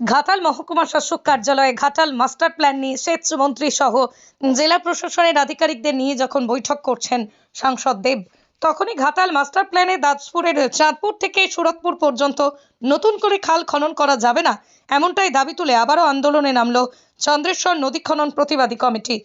ঘাটাল মহকুমা শাসক কার্যালয়ে ঘাটাল মাস্টার প্ল্যান নিয়ে সেচ মন্ত্রী সহ জেলা প্রশাসনের আধিকারিকদের নিয়ে যখন বৈঠক করছেন সাংসদ দেব, তখনই ঘাটাল মাস্টার প্ল্যানে দাসপুরের চাঁদপুর থেকে সুরতপুর পর্যন্ত নতুন করে খাল খনন করা যাবে না, এমনটাই দাবি তুলে আবারও আন্দোলনে নামল চন্দ্রেশ্বর নদী খনন প্রতিবাদী কমিটি।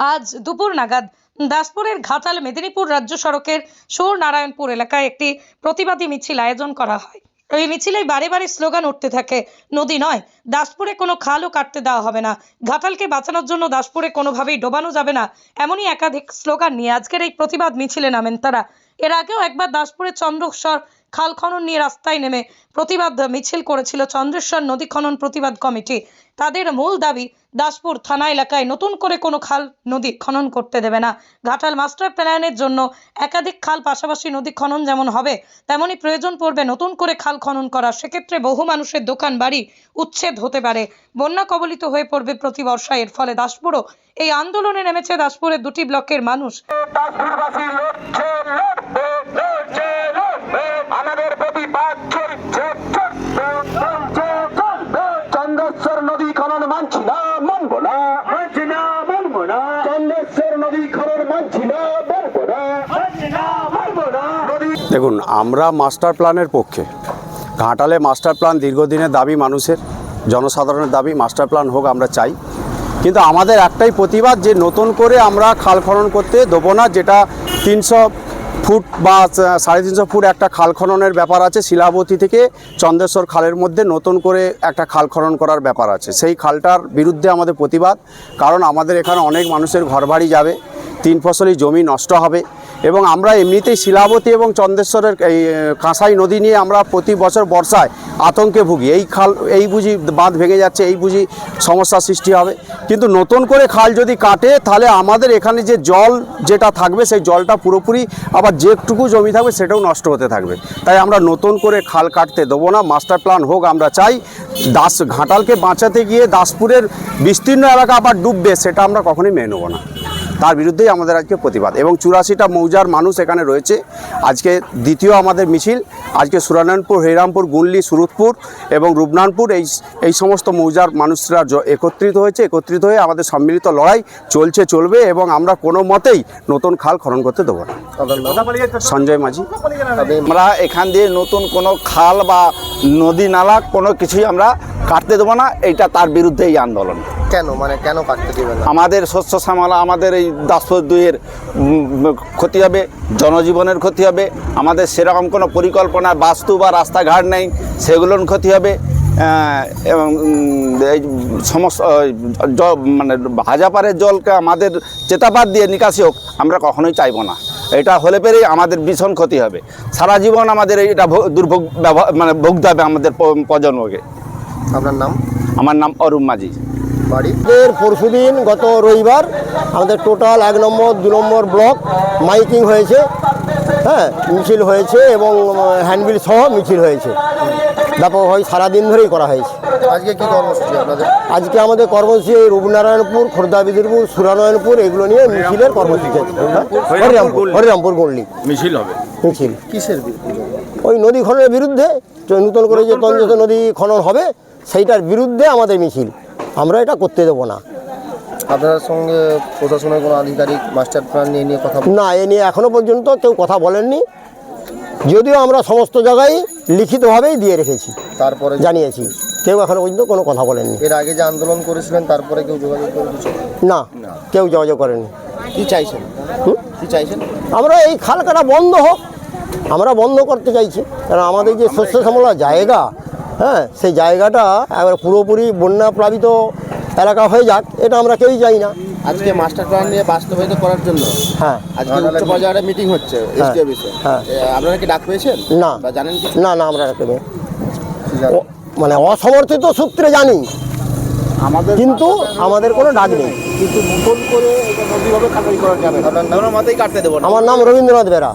আজ দুপুর নাগাদ দাসপুরের ঘাটাল মেদিনীপুর রাজ্য সড়কের সুর নারায়ণপুর এলাকায় একটি প্রতিবাদী মিছিল আয়োজন করা হয়। এই মিছিলে বারে বারে স্লোগান উঠতে থাকে, নদী নয়, দাসপুরে কোনো খালও কাটতে দেওয়া হবে না। ঘাটালকে বাঁচানোর জন্য দাসপুরে কোনোভাবেই ডোবানো যাবে না, এমনই একাধিক স্লোগান নিয়ে আজকের এই প্রতিবাদ মিছিলে নামেন তারা। এর আগেও একবার দাসপুরের চন্দ্রেশ্বর খাল খনন নিয়ে রাস্তায় নেমে প্রতিবাদ মিছিল করেছিল চন্দ্রেশ্বর নদী খনন প্রতিবাদ কমিটি। তাদের মূল দাবি, দাসপুর থানা এলাকায় নতুন করে কোনো খাল নদী খনন করতে দেবে না। ঘাটাল মাস্টার প্ল্যানের জন্য একাধিক খাল পাশাপাশি নদী খনন যেমন হবে তেমনই প্রয়োজন পড়বে নতুন করে খাল খনন করা। সেক্ষেত্রে বহু মানুষের দোকান, বাড়ি উচ্ছেদ হতে পারে। বন্যা কবলিত হয়ে পড়বে প্রতি বর্ষা এর ফলে দাসপুরও এই আন্দোলনে নেমেছে। দাসপুরের দুটি ব্লকের মানুষ দেখুন, আমরা মাস্টার প্ল্যানের পক্ষে। ঘাটালে মাস্টার প্ল্যান দীর্ঘদিনের দাবি মানুষের, জনসাধারণের দাবি মাস্টার প্ল্যান হোক আমরা চাই। কিন্তু আমাদের একটাই প্রতিবাদ যে নতুন করে আমরা খাল খনন করতে দেবো না, যেটা তিনশো ফুট বা সাড়ে তিনশো ফুট একটা খাল খননের ব্যাপার আছে, শিলাবতী থেকে চন্দ্রেশ্বর খালের মধ্যে নতুন করে একটা খাল খনন করার ব্যাপার আছে। সেই খালটার বিরুদ্ধে আমাদের প্রতিবাদ, কারণ আমাদের এখানে অনেক মানুষের ঘরবাড়ি যাবে, তিন ফসলি জমি নষ্ট হবে এবং আমরা এমনিতেই শিলাবতী এবং চন্দ্রেশ্বরের এই কাঁসাই নদী নিয়ে আমরা প্রতি বছর বর্ষায় আতঙ্কে ভুগি। এই খাল, এই বুঝি বাঁধ ভেঙে যাচ্ছে, এই বুঝি সমস্যার সৃষ্টি হবে। কিন্তু নতুন করে খাল যদি কাটে, তাহলে আমাদের এখানে যে জল যেটা থাকবে, সেই জলটা পুরোপুরি আবার যেটুকু জমি থাকবে, সেটাও নষ্ট হতে থাকবে। তাই আমরা নতুন করে খাল কাটতে দেবো না। মাস্টার প্ল্যান হোক, আমরা চাই দাস ঘাটালকে বাঁচাতে গিয়ে দাসপুরের বিস্তীর্ণ এলাকা আবার ডুববে, সেটা আমরা কখনোই মেনে নেব না। তার বিরুদ্ধেই আমাদের আজকে প্রতিবাদ। এবং চুরাশিটা মৌজার মানুষ এখানে রয়েছে। আজকে দ্বিতীয় আমাদের মিছিল। আজকে সুরানপুর হরিরামপুর গুল্লি, সুরতপুর এবং রূপনানপুর এই এই সমস্ত মৌজার মানুষরা একত্রিত হয়েছে। একত্রিত হয়ে আমাদের সম্মিলিত লড়াই চলছে, চলবে এবং আমরা কোনো মতেই নতুন খাল খনন করতে দেবো না। সঞ্জয় মাঝি। আমরা এখান দিয়ে নতুন কোনো খাল বা নদী নালা কোনো কিছুই আমরা কাটতে দেবো না। এইটা তার বিরুদ্ধে এই আন্দোলন। কেন? মানে কেন কাটতে দিবেন না? আমাদের শস্য শ্যামলা আমাদের এই দাসপুর দুইয়ের ক্ষতি হবে জনজীবনের ক্ষতি হবে। আমাদের সেরকম কোনো পরিকল্পনা বাস্তু বা রাস্তাঘাট নেই সেগুলোর ক্ষতি হবে। এবং এই সমস্ত জ- মানে হাজাপাড়ের জলকে আমাদের চেতাপাত দিয়ে নিকাশি হোক আমরা কখনোই চাইব না। এটা হলে পেরেই আমাদের ভীষণ ক্ষতি হবে। সারা জীবন আমাদের এটা দুর্ভোগ ব্যবহার মানে ভুগতে হবে আমাদের প্রজন্মকে। আপনার নাম? আমার নাম অরুণ মাঝি। বাড়িদের পরশু পরশুদিন গত রবিবার আমাদের টোটাল এক নম্বর দু নম্বর ব্লক মাইকিং হয়েছে হ্যাঁ মিছিল হয়েছে এবং হ্যান্ডবিল সহ মিছিল হয়েছে। ব্যাপকভাবে সারাদিন ধরেই করা হয়েছে। আজকে কি কর্মসূচি আপনাদের? আজকে আমাদের কর্মসূচি এই রূপনারায়ণপুর খোর্ধা বিদিরপুর সুরানারায়ণপুর এগুলো নিয়ে মিছিলের কর্মসূচি আছে? হরিরামপুর হরিরামপুর গল্লি মিছিল হবে। মিছিল। কিসের বিরুদ্ধে? ওই নদী খননের বিরুদ্ধে নতুন করে যে তঞ্জস নদী খনন হবে সেইটার বিরুদ্ধে আমাদের মিছিল। আমরা এটা করতে দেবো না। আপনার সঙ্গে প্রশাসনের কোনো আধিকারিক মাস্টার প্ল্যান নিয়ে নিয়ে কথা না এ নিয়ে এখনও পর্যন্ত কেউ কথা বলেননি। যদিও আমরা সমস্ত জায়গায় লিখিতভাবেই দিয়ে রেখেছি তারপরে জানিয়েছি। কেউ এখনও পর্যন্ত কোনো কথা বলেননি। এর আগে যে আন্দোলন করেছিলেন তারপরে কেউ যোগাযোগ করে কিছু না। কেউ যোগাযোগ করেনি কি চাইছেন? কি চাইছেন? আমরা এই খাল কাটা বন্ধ হোক আমরা বন্ধ করতে চাইছি। কারণ আমাদের যে শস্য শ্যামলা জায়গা হ্যাঁ সেই জায়গাটা এবার পুরোপুরি বন্যা প্লাবিত এলাকা হয়ে যাক এটা আমরা কেউই চাই না। আজকে মাস্টার প্ল্যান নিয়ে বাস্তবায়িত করার জন্য। হ্যাঁ। আজকে উচ্চ পর্যায়ে মিটিং হচ্ছে এসডি অফিসে হ্যাঁ। আপনারা কি ডাক পেয়েছেন? না। বা জানেন কি না না আমরা ডাক মানে অসমর্থিত সূত্রে জানি। আমাদের কিন্তু আমাদের কোনো ডাক নেই। কিন্তু নতুন করে এটা নদীভাবে কাটাই করা যাবে না। মতেই কাটতে দেবো না। আমার নাম রবীন্দ্রনাথ বেরা।